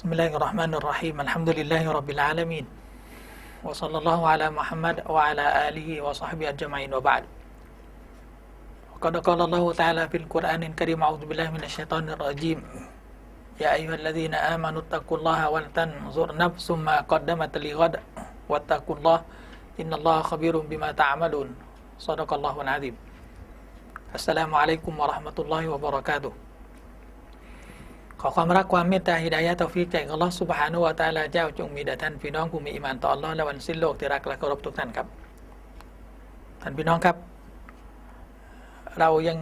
بسم الله الرحمن الرحيم الحمد لله رب العالمين وصلى الله على محمد وعلى آله وصحبه أجمعين وبعد وقد قال الله تعالى في القرآن الكريم أعوذ بالله من الشيطان الرجيم يا أيها الذين آمنوا اتقوا الله ولتنظر نفس ما قدمت لغد واتقوا الله إن الله خبير بما تعملون صدق الله العظيم السلام عليكم ورحمة الله وبركاته ขอความรักความเมตตาฮิดายะตอฟิกจากอัลลอฮฺสุบฮานุวะตาลาเจ้าจงมีแด่ท่านพี่น้องผู้มีอิมานต่ออัลลอฮ์และวันสิ้นโลกที่รักและเคารพทุกท่านครับ ท่านพี่น้องครับ เรายัง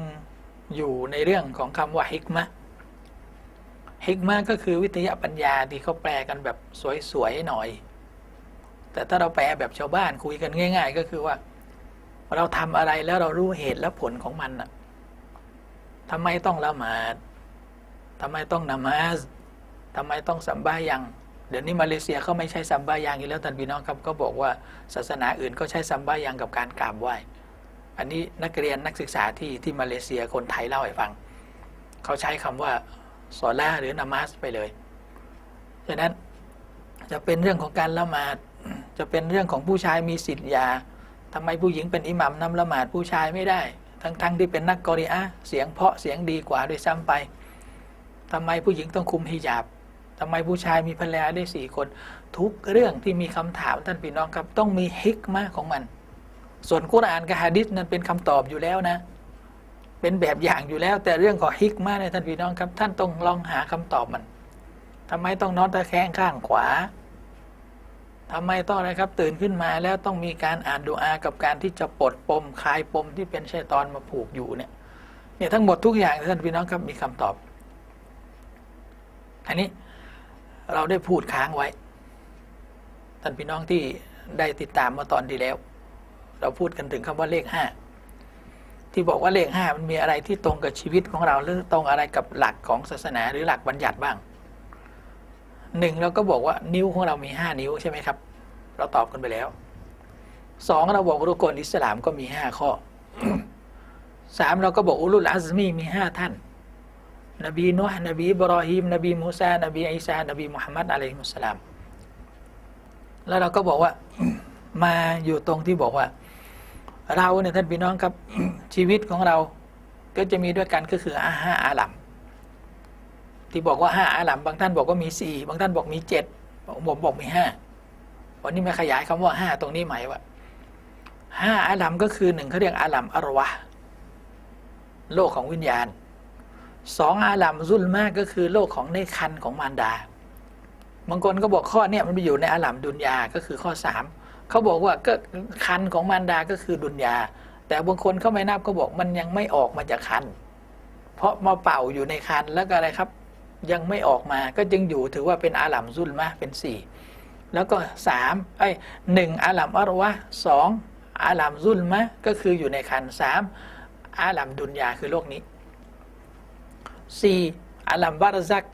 อยู่ในเรื่องของคำว่าฮิกมะฮิกมะก็คือวิทยาปัญญาที่เขาแปลกันแบบสวยๆหน่อย แต่ถ้าเราแปลแบบชาวบ้านคุยกันง่าย ๆ ก็คือว่า เราทำอะไรแล้วเรารู้เหตุและผลของมันอะทำไมต้องละหมาด ทำไมต้องนามาสทำไมต้องสัมบายัง เดี๋ยวนี้มาเลเซียเขาไม่ใช้สัมบายังอีกแล้วท่านพี่น้องครับก็บอกว่าศาสนาอื่นก็ใช้สัมบายังกับการกราบไหว้ อันนี้นักเรียนนักศึกษาที่ที่มาเลเซียคนไทยเล่าให้ฟัง เขาใช้คำว่าสอลาหรือนามาสไปเลยฉะนั้นจะเป็นเรื่องของการละหมาด จะเป็นเรื่องของผู้ชายมีสิทธิ์ยาทำไมผู้หญิงเป็นอิหมัมนำละหมาดผู้ชายไม่ได้ ทั้งๆทที่เป็นนักกอริอะเสียงเพาะเสียงดีกว่าด้วยซ้ำไป ทำไมผู้หญิงต้องคุมฮิญาบทำไมผู้ชายมีภรรยาได้สี่คน ทุกเรื่องที่มีคำถามท่านพี่น้องครับ ต้องมีฮิกมาของมัน ส่วนกุรอานกับฮะดิษนั้นเป็นคำตอบอยู่แล้วนะ เป็นแบบอย่างอยู่แล้ว แต่เรื่องของฮิกมาเนี่ยท่านพี่น้องครับ ท่านต้องลองหาคำตอบมันทำไมต้องนอนตะแคงข้างขวาทำไมต้องอะไรครับ ตื่นขึ้นมาแล้วต้องมีการอ่านดูอากับการที่จะปลดปมคลายปมที่เป็นชัยตอนมาผูกอยู่เนี่ยเนี่ยทั้งหมดทุกอย่างท่านพี่น้องครับมีคำตอบ อันนี้เราได้พูดค้างไว้ท่านพี่น้องที่ได้ติดตามมาตอนที่แล้ว เราพูดกันถึงคำว่าเลขห้าที่บอกว่าเลขห้ามันมีอะไรที่ตรงกับชีวิตของเราหรือตรงอะไรกับหลักของศาสนาหรือหลักบัญญัติบ้างหนึ่งเราก็บอกว่านิ้วของเรามีห้านิ้วใช่ไหมครับ เราตอบกันไปแล้วสองเราบอกรุกลอิสลามก็มีห้าข้อสามเราก็บอกอุลุลอัซมีมีห้าท่าน นบีนุห์นบีบรอฮิมนบีมูซานบีอิสานบีมุฮัมมัดอะลัยฮิมุสสลามแล้วเราก็บอกว่ามาอยู่ตรงที่บอกว่า เราเนี่ยท่านพี่น้องครับชีวิตของเราก็จะมีด้วยกันก็คืออาห้าอาลัมที่บอกว่าห้าอาลัมบางท่านบอกว่ามีสี่บางท่านบอกมีเจ็ดผมบอกมีห้าวันนี้มาขยายคำว่าห้าตรงนี้หมายว่าห้าอาลัมก็คือหนึ่งเขาเรียกอาลัมอรวะโลกของวิญญาณ สองอาลัมซุลมากก็คือโลกของในคันของมารดาบางคนก็บอกข้อเนี้ยมันไปอยู่ในอาลัมดุนยาก็คือข้อสามเขาบอกว่าก็คันของมารดาก็คือดุนยา แต่บางคนเขาไม่นับเขาบอกมันยังไม่ออกมาจากคันเพราะมาเป่าอยู่ในคันแล้วก็อะไรครับยังไม่ออกมาก็จึงอยู่ถือว่าเป็นอาลัมซุลมาเป็นสี่แล้วก็สามไอ้หนึ่งอาลัมอรวะสองอาลัมซุลมะก็คืออยู่ในคันสามอาลัมดุนยาคือโลกนี้ สี่อาลัมบารซัก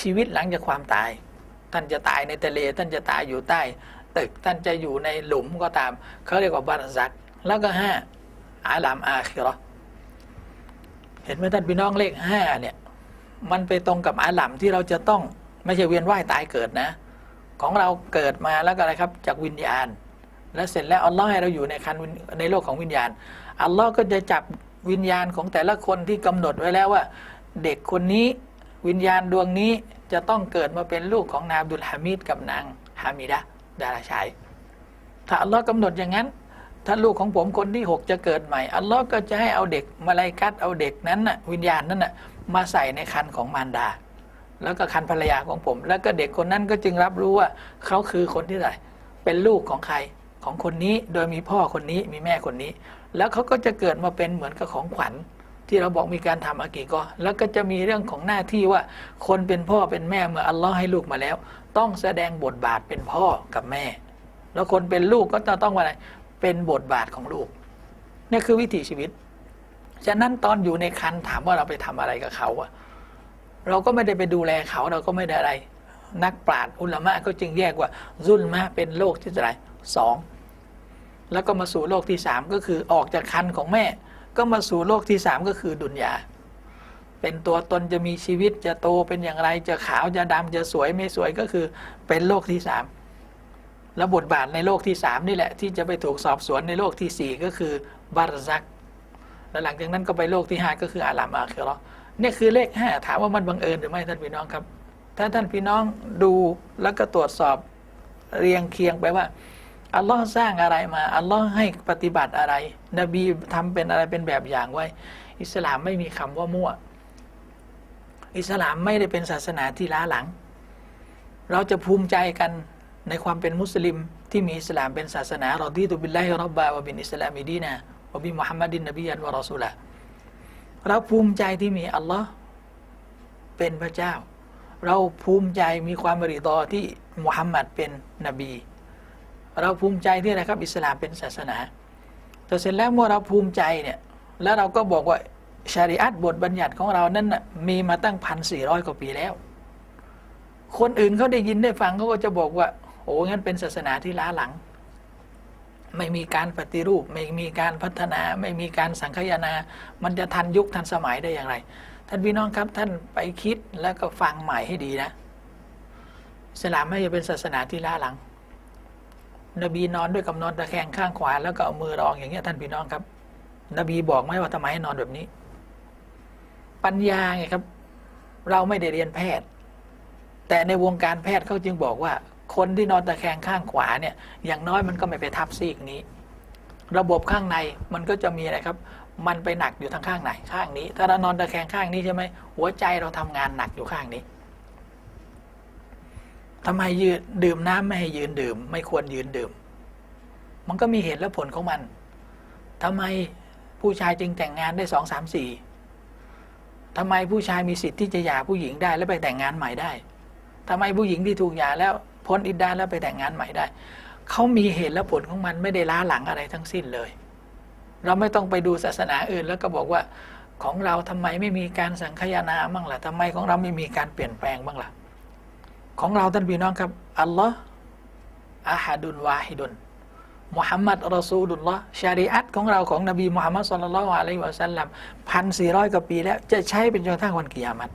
ชีวิตหลังจากความตาย ท่านจะตายในทะเล ท่านจะตายอยู่ใต้ ตึกท่านจะอยู่ในหลุมก็ตาม เขาเรียกว่าบารซัก แล้วก็ห้าอาลัมอาคิรอเห็นไหมท่านพี่น้องเลขห้าเนี่ยมันไปตรงกับอาลัมที่เราจะต้องไม่ใช่เวียนว่ายตายเกิดนะ ของเราเกิดมาแล้วก็อะไรครับจากวิญญาณ แล้วเสร็จแล้วอัลลอฮ์ให้เราอยู่ในคันในโลกของวิญญาณอัลลอฮ์ก็จะจับวิญญาณของแต่ละคนที่กำหนดไว้แล้วว่า เด็กคนนี้วิญญาณดวงนี้จะต้องเกิดมาเป็นลูกของนายอับดุลฮามิดกับนางฮามิดะดาราชัยถ้าอัลลอฮ์กำหนดอย่างนั้น ถ้าลูกของผมคนที่หกจะเกิดใหม่อัลลอฮ์ก็จะให้เอาเด็กมาลายกัดเอาเด็กนั้นน่ะวิญญาณนั้นน่ะมาใส่ในคันของมารดา แล้วก็คันภรรยาของผม แล้วก็เด็กคนนั้นก็จึงรับรู้ว่าเขาคือคนที่ไหนเป็นลูกของใครของคนนี้โดยมีพ่อคนนี้มีแม่คนนี้ แล้วเขาก็จะเกิดมาเป็นเหมือนกับของขวัญ ที่เราบอกมีการทำอากีก็แล้วก็จะมีเรื่องของหน้าที่ว่า คนเป็นพ่อเป็นแม่เมื่ออัลลอฮ์ให้ลูกมาแล้ว ต้องแสดงบทบาทเป็นพ่อกับแม่ แล้วคนเป็นลูกก็จะต้องอะไรเป็นบทบาทของลูกนี่คือวิถีชีวิต ฉะนั้นตอนอยู่ในคันถามว่าเราไปทำอะไรกับเขาอะเราก็ไม่ได้ไปดูแลเขาเราก็ไม่ได้อะไร นักปราชญ์อุลามะก็จึงแยกว่าซุลมะเป็นโลกที่เท่าไหร่สองแล้วก็มาสู่โลกที่สามก็คือออกจากคันของแม่ ก็มาสู่โลกที่สามก็คือดุนยา เป็นตัวตนจะมีชีวิตจะโตเป็นอย่างไรจะขาวจะดำจะสวยไม่สวยก็คือเป็นโลกที่สามแล้วบทบาทในโลกที่สามนี่แหละ ที่จะไปถูกสอบสวนในโลกที่สี่ก็คือบารซัก แล้วหลังจากนั้นก็ไปโลกที่ห้าก็คืออาลามอาคือเราเนี่ยคือเลขห้าถามว่ามันบังเอิญหรือไม่ท่านพี่น้องครับ ถ้าท่านพี่น้องดูแล้วก็ตรวจสอบเรียงเคียงไปว่า อัลลอฮ์สร้างอะไรมา อัลลอฮ์ให้ปฏิบัติอะไร นบีทำเป็นอะไรเป็นแบบอย่างไว้ อิสลามไม่มีคำว่ามั่ว อิสลามไม่ได้เป็นศาสนาที่ล้าหลัง เราจะภูมิใจกันในความเป็นมุสลิมที่มีอิสลามเป็นศาสนาเรอดีตุบิลลาฮิรับบาวบินอิสลามิดีนะวบิมุฮัมมัดินนบียันวะรอซูละเราภูมิใจที่มีอัลลอฮ์เป็นพระเจ้า เราภูมิใจมีความบริดอที่มุฮัมมัดเป็นนบี เราภูมิใจที่อะไรครับ อิสลามเป็นศาสนาแต่เสร็จแล้วเมื่อเราภูมิใจเนี่ย แล้วเราก็บอกว่าชาริอัตบทบัญญัติของเรานั้นมีมาตั้งพันสี่ร้อยกว่าปีแล้ว คนอื่นเขาได้ยินได้ฟังเขาก็จะบอกว่า โอ้งั้นเป็นศาสนาที่ล้าหลัง ไม่มีการปฏิรูป ไม่มีการพัฒนา ไม่มีการสังคายนา มันจะทันยุคทันสมัยได้อย่างไร ท่านพี่น้องครับท่านไปคิดแล้วก็ฟังใหม่ให้ดีนะอิสลามไม่ใช่เป็นศาสนาที่ล้าหลัง นบีนอนด้วยกับนอนตะแคงข้างขวาแล้วก็เอามือรองอย่างเงี้ยท่านพี่น้องครับ นบีบอกไหมว่าทำไมให้นอนแบบนี้ ปัญญาไงครับ เราไม่ได้เรียนแพทย์ แต่ในวงการแพทย์เขาจึงบอกว่า คนที่นอนตะแคงข้างขวาเนี่ยอย่างน้อยมันก็ไม่ไปทับซีกนี้ ระบบข้างในมันก็จะมีอะไรครับ มันไปหนักอยู่ทางข้างไหนข้างนี้ ถ้าเรานอนตะแคงข้างนี้ใช่ไหมหัวใจเราทำงานหนักอยู่ข้างนี้ ทำไมยืนดื่มน้ำไม่ให้ยืนดื่ม ไม่ควรยืนดื่ม มันก็มีเหตุและผลของมันทำไมผู้ชายจึงแต่งงานได้สองสามสี่ทำไมผู้ชายมีสิทธิ์ที่จะหย่าผู้หญิงได้แล้วไปแต่งงานใหม่ได้ทำไมผู้หญิงที่ถูกหย่าแล้วพ้นอิดดาแล้วไปแต่งงานใหม่ได้เขามีเหตุและผลของมันไม่ได้ล้าหลังอะไรทั้งสิ้นเลย เราไม่ต้องไปดูศาสนาอื่นแล้วก็บอกว่าของเราทำไมไม่มีการสังคายนาบ้างล่ะทำไมของเราไม่มีการเปลี่ยนแปลงบ้างล่ะ ของเราท่านพี่น้องครับอัลลอฮ์อาฮัดุนวาฮิดุนมุฮัมมัดรอซูลุลลอฮ์ชาริอัตของเราของนบีมุฮัมมัดสุลลัลลอฮุอะลัยฮิวะสัลลัมพันสี่ร้อยกว่าปีแล้วจะใช้เป็นจนกระทั่งวันกิยามัต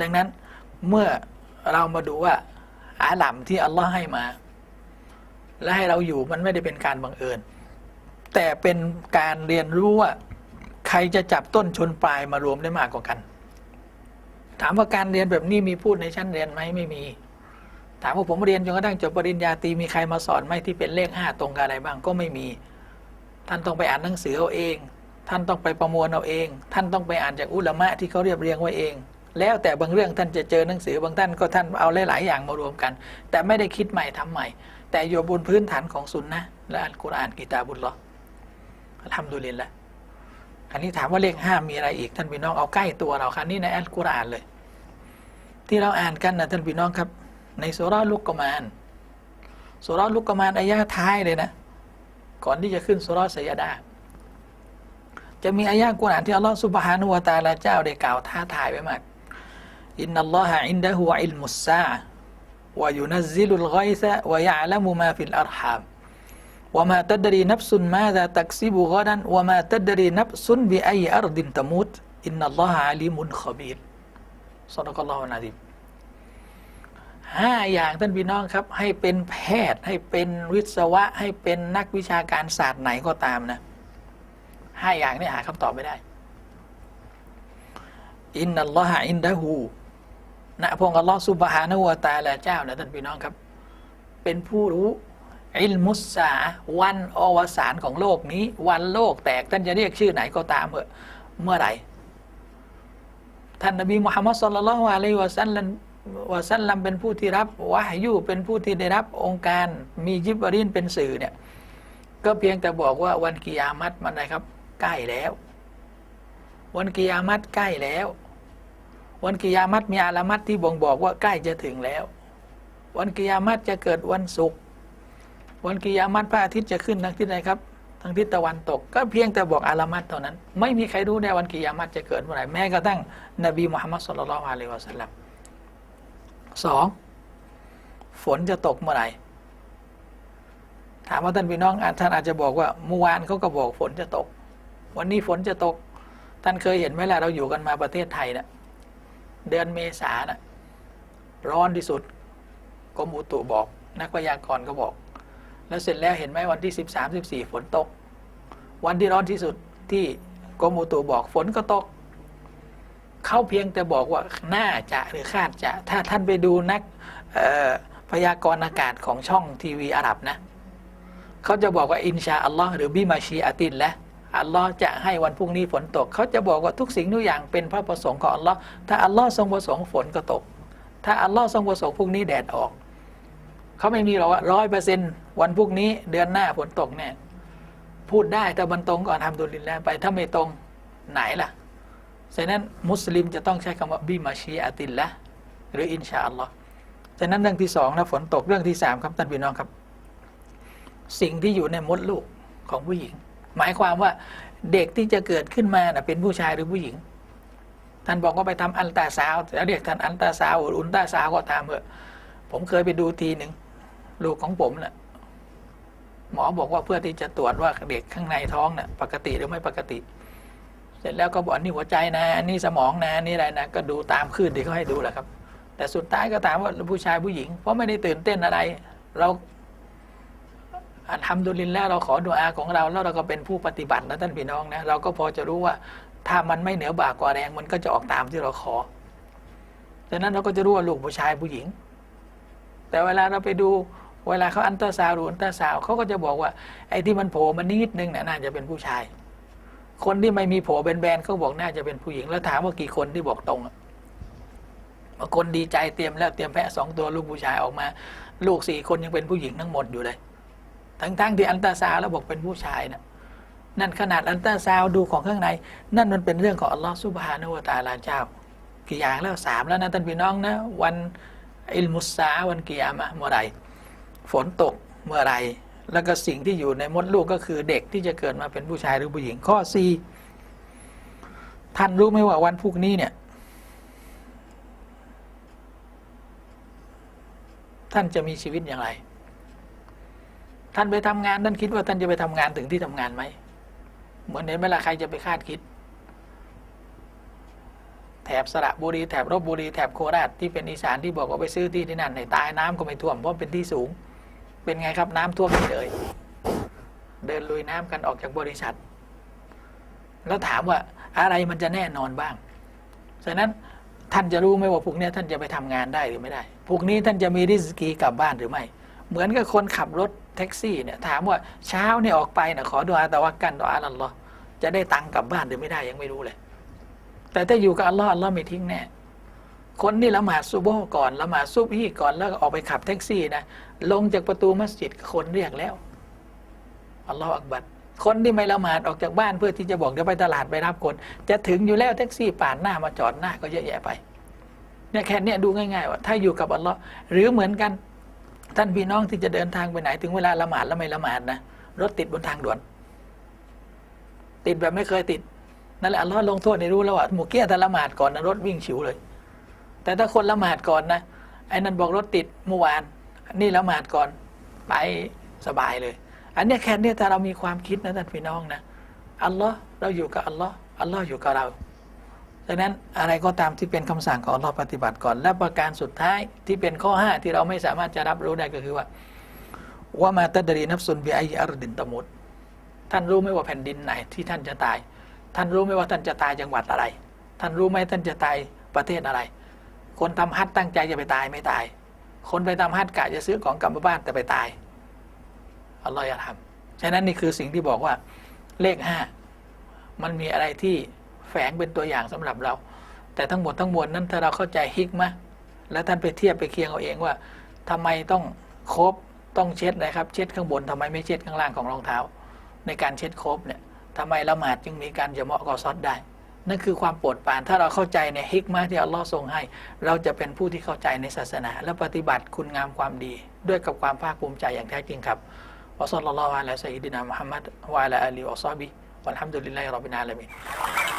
ดังนั้นเมื่อเรามาดูว่าอาลัมที่อัลลอฮ์ให้มา และให้เราอยู่มันไม่ได้เป็นการบังเอิญ แต่เป็นการเรียนรู้ว่า ใครจะจับต้นชนปลายมารวมได้มากกว่ากัน ถามว่าการเรียนแบบนี้มีพูดในชั้นเรียนไหมไม่มี ถามว่าผมเรียนจนกระทั่งจบปริญญาตรีมีใครมาสอนไหมที่เป็นเลขห้าตรงกับอะไรบ้างก็ไม่มี ท่านต้องไปอ่านหนังสือเอาเอง ท่านต้องไปประมวลเอาเอง ท่านต้องไปอ่านจากอุลามะที่เขาเรียบเรียงไว้เอง แล้วแต่บางเรื่องท่านจะเจอหนังสือบางท่านก็ท่านเอาหลาย ๆ อย่างมารวมกัน แต่ไม่ได้คิดใหม่ทำใหม่ แต่อยู่บนพื้นฐานของสุนนะและอัลกุรอานกิตาบุลลอทำดูลินละอันนี้ถามว่าเลขห้ามีอะไรอีกท่านพี่น้องเอาใกล้ตัวเราครับนี่ในอัลกุรอานเลย ที่เราอ่านกันนะท่านพี่น้องครับ ในสุราลุกกมานสุราลุกกมานอายะท้ายเลยนะ ก่อนที่จะขึ้นสุราสยดา จะมีอายะกุรอานที่อัลลอฮฺสุบฮานุวะตาลาเจ้าได้กล่าวท้าทายไว้มากอินนัลลอฮะอินดะฮุอิลมุสซาวยุนัซซิลุลไกซะวะยะละมุมาฟิ ลอัรฮามวะมาตัดกซิบุกอนาดิบห้าอย่างท่านพี่น้องครับ ให้เป็นแพทย์ให้เป็นวิศวะ ให้เป็นนักวิชาการศาสตร์ไหนก็ตามนะห้าอย่างนี้หาคำตอบไม่ได้ อินนัลลอฮะอินดะฮูนะพงอัลลอฮ์สุบฮานะวะตาลาเจ้านะท่านพี่น้องครับ เป็นผู้รู้อิลมุสซาวันอวสานของโลกนี้ วันโลกแตกท่านจะเรียกชื่อไหนก็ตามเถอะเมื่อไหร่ ท่านนบีมุฮัมมัดสุลลัลฮุอะลัยวะสัลลัมวะสัลลัมเป็นผู้ที่รับวะฮยูเป็นผู้ที่ได้รับองค์การมีจิบรินเป็นสื่อเนี่ยก็เพียงแต่บอกว่าวันกิยามัตมันอะไรครับ ใกล้แล้ว วันกิยามัตใกล้แล้ว วันกิยามัตมีอาลามัตที่บ่งบอกว่าใกล้จะถึงแล้ว วันกิยามัตจะเกิดวันศุกร์วันกิยามัตพระอาทิตย์จะขึ้นทางทิศไหนครับ ทางทิศตะวันตก ก็เพียงแต่บอกอาลามัตเท่านั้น ไม่มีใครรู้ได้วันกิยามัตจะเกิดเมื่อไหร่แม้กระทั่งนบีมุฮัมมัดสุลลัลอะลัยวะสัลลัมสองฝนจะตกเมื่อไหร่ถามว่าท่านพี่น้องท่านอาจจะบอกว่าเมื่อวานเขาก็บอกฝนจะตก วันนี้ฝนจะตก ท่านเคยเห็นไหมล่ะเราอยู่กันมาประเทศไทยนะเดือนเมษานะร้อนที่สุดกรมอุตุบอก นักพยากรณ์ก็บอก แล้วเสร็จแล้วเห็นไหมวันที่สิบสามสิบสี่ฝนตก วันที่ร้อนที่สุดที่กรมอุตุบอกฝนก็ตก เขาเพียงแต่บอกว่าน่าจะหรือคาดจะ ถ้าท่านไปดูนักพยากรณ์อากาศของช่องทีวีอาหรับนะ เขาจะบอกว่าอินชาอัลลอฮ์หรือบิมาชีอาตินและอัลลอฮ์จะให้วันพรุ่งนี้ฝนตก เขาจะบอกว่าทุกสิ่งทุกอย่างเป็นพระประสงค์ของอัลลอฮ์ถ้าอัลลอฮ์ทรงประสงค์ฝนก็ตก ถ้าอัลลอฮ์ทรงประสงค์พรุ่งนี้แดดออก เขาไม่มีหรอกว่าร้อยเปอร์เซ็นวันพรุ่งนี้เดือนหน้าฝนตกแน่พูดได้แต่มันตรงก่อนทำดุลินแล้วไปถ้าไม่ตรงไหนล่ะฉะนั้นมุสลิมจะต้องใช้คำว่าบิมาชีอาตินละหรืออินชาอัลลอฮ์ฉะนั้นเรื่องที่สองนะฝนตกเรื่องที่สามครับท่านพี่น้องครับ สิ่งที่อยู่ในมดลูกของผู้หญิง หมายความว่าเด็กที่จะเกิดขึ้นมานะเป็นผู้ชายหรือผู้หญิง ท่านบอกว่าไปทำอันตาซาวแล้วเรียกท่านอันตาซาวด์หรืออุลตาซาวก็ตามเถอะผมเคยไปดูทีหนึ่ง ลูกของผมนะ่ะหมอบอกว่าเพื่อที่จะตรวจว่าเด็กข้างในท้องนะ่ะปกติหรือไม่ปกติ เสร็จแล้วก็บอกนี่หัวใจนะอันนี้สมองนะอันนี่อะไรนะก็ดูตามคลื่นที่เขาให้ดูแหละครับ แต่สุดท้ายก็ถามว่าผู้ชายผู้หญิง เพราะไม่ได้ตื่นเต้นอะไร เราอัลฮัมดุลินแลละเราขอดุอาของเรา แล้วเราก็เป็นผู้ปฏิบัตินะท่านพี่น้องนะเราก็พอจะรู้ว่าถ้ามันไม่เหนือบากกว่าแรงมันก็จะออกตามที่เราขอดังนั้นเราก็จะรู้ว่าลูกผู้ชายผู้หญิง แต่เวลาเราไปดู เวลาเขาอันตราซาวด์หรืออันตราซาวเขาก็จะบอกว่า ไอ้ที่มันโผล่มันนิดนึงเนี่ยน่าจะเป็นผู้ชาย คนที่ไม่มีโผล่เป็นแบนๆเขาบอกน่าจะเป็นผู้หญิงแล้วถามว่ากี่คนที่บอกตรงบางคนดีใจเตรียมแล้วเตรียมแพะสองตัวลูกผู้ชายออกมา ลูกสี่คนยังเป็นผู้หญิงทั้งหมดอยู่เลย ทั้งๆที่อันตราซาวแล้วบอกเป็นผู้ชายนะนั่นขนาดอันตราซาวดูของข้างใน นั่นมันเป็นเรื่องของอัลลอฮฺซุบฮานะฮูวตาลาเจ้า กี่อย่างแล้วสามแล้วนะท่านพี่น้องนะ วันอิลมุสซาวันกิยามะเมื่อไร ฝนตกเมื่อไร แล้วก็สิ่งที่อยู่ในมดลูกก็คือเด็กที่จะเกิดมาเป็นผู้ชายหรือผู้หญิงข้อสี่ท่านรู้ไหมว่าวันพรุ่งนี้เนี่ย ท่านจะมีชีวิตอย่างไร ท่านไปทำงานท่านคิดว่าท่านจะไปทำงานถึงที่ทำงานไหมเหมือนเห็นเวลาใครจะไปคาดคิด แถบสระบุรีแถบรบบุรีแถบโคราชที่เป็นอีสานที่บอกว่าไปซื้อที่ที่นั่นในตายน้ำก็ไม่ท่วมเพราะเป็นที่สูง เป็นไงครับน้ำท่วมไม่เลยเดินลุยน้ำกันออกจากบริษัท แล้วถามว่าอะไรมันจะแน่นอนบ้างฉะนั้นท่านจะรู้ไหมว่าพวกนี้ท่านจะไปทำงานได้หรือไม่ได้ พวกนี้ท่านจะมีริสกีกลับบ้านหรือไม่ เหมือนกับคนขับรถแท็กซี่เนี่ยถามว่าเช้าเนี่ยออกไปเนี่ยขอดูอาตะวักกันต่ออาลัลลอฮ์จะได้ตังค์กลับบ้านหรือไม่ได้ยังไม่รู้เลย แต่ถ้าอยู่กับอัลลอฮ์อัลลอฮ์ไม่ทิ้งแน่ คนที่ละหมาดซุบโฮ์ก่อนละหมาดซุบฮีก่อนแล้วก็ออกไปขับแท็กซี่นะลงจากประตูมัสยิดคนเรียกแล้วอัลลอฮ์อักบัดคนที่ไม่ละหมาดออกจากบ้านเพื่อที่จะบอกจะไปตลาดไปรับคน จะถึงอยู่แล้วแท็กซี่ผ่านหน้ามาจอดหน้าก็เยอะแยะไปเนี่ยแค่นี้ดูง่ายๆว่าถ้าอยู่กับอัลลอฮ์หรือเหมือนกัน ท่านพี่น้องที่จะเดินทางไปไหนถึงเวลาละหมาดแล้วไม่ละหมาดนะรถติดบนทางด่วน ติดแบบไม่เคยติดนั่นแหละอัลลอฮ์ลงโทษในรู้แล้วว่าหมู่เกี้ยถ้าละหมาดก่อนนะรถวิ่งฉิวเลย แต่ถ้าคนละหมาดก่อนนะไอ้นั่นบอกรถติดเมื่อวาน นี่ละหมาดก่อนไปสบายเลย อันเนี้ยแค่นี้ถ้าเรามีความคิดนะท่านพี่น้องนะอัลลอฮ์เราอยู่กับอัลลอฮ์อัลลอฮ์อยู่กับเราดังนั้นอะไรก็ตามที่เป็นคำสั่งของเราปฏิบัติก่อน และประการสุดท้ายที่เป็นข้อ 5 ที่เราไม่สามารถจะรับรู้ได้ก็คือว่าว่ามาตัดรีนับสุนบีไออัรดินตะมุดท่านรู้ไหมว่าแผ่นดินไหนที่ท่านจะตาย ท่านรู้ไหมว่าท่านจะตายจังหวัดอะไร ท่านรู้ไหมท่านจะตายประเทศอะไร คนทำฮัทตั้งใจจะไปตายไม่ตาย คนไปทำฮัทกะจะซื้อของกลับมาบ้านแต่ไปตายอัลลอฮฺอย่าทำฉะนั้นนี่คือสิ่งที่บอกว่าเลขห้ามันมีอะไรที่แฝงเป็นตัวอย่างสำหรับเรา แต่ทั้งหมดทั้งมวลนั้นถ้าเราเข้าใจฮิกมะแล้วท่านไปเทียบไปเคียงเอาเองว่าทำไมต้องครบต้องเช็ดนะครับ เช็ดข้างบนทำไมไม่เช็ดข้างล่างของรองเท้า ในการเช็ดครบเนี่ยทำไมละหมาดจึงมีการจะเหมาะกอซอดได้ นั่นคือความโปรดปราน ถ้าเราเข้าใจในฮิกมาที่อัลลอฮ์ทรงให้ เราจะเป็นผู้ที่เข้าใจในศาสนา และปฏิบัติคุณงามความดี ด้วยกับความภาคภูมิใจอย่างแท้จริงครับวะซัลลัลลอฮุอะลัยฮิวะซัลลัมมุฮัมมัดวะอะลาอาลีวะซอบิวัลฮัมดุลิลลาฮิร็อบบิลอาลามีน